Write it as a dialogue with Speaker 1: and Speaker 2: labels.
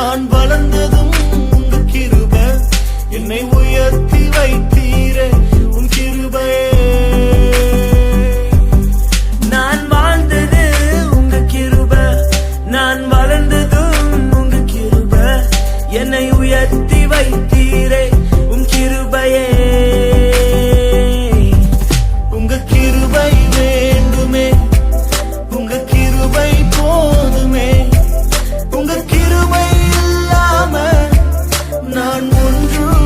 Speaker 1: நான் வளர்ந்ததும் உங்க கிருப. என்னை உயர்த்தி வைத்தீரே உன் கிருபையே. நான் வாழ்ந்தது உங்க கிருப. நான் வளர்ந்ததும் உங்க கிருப. என்னை உயர்த்தி வைத்தீர் wonder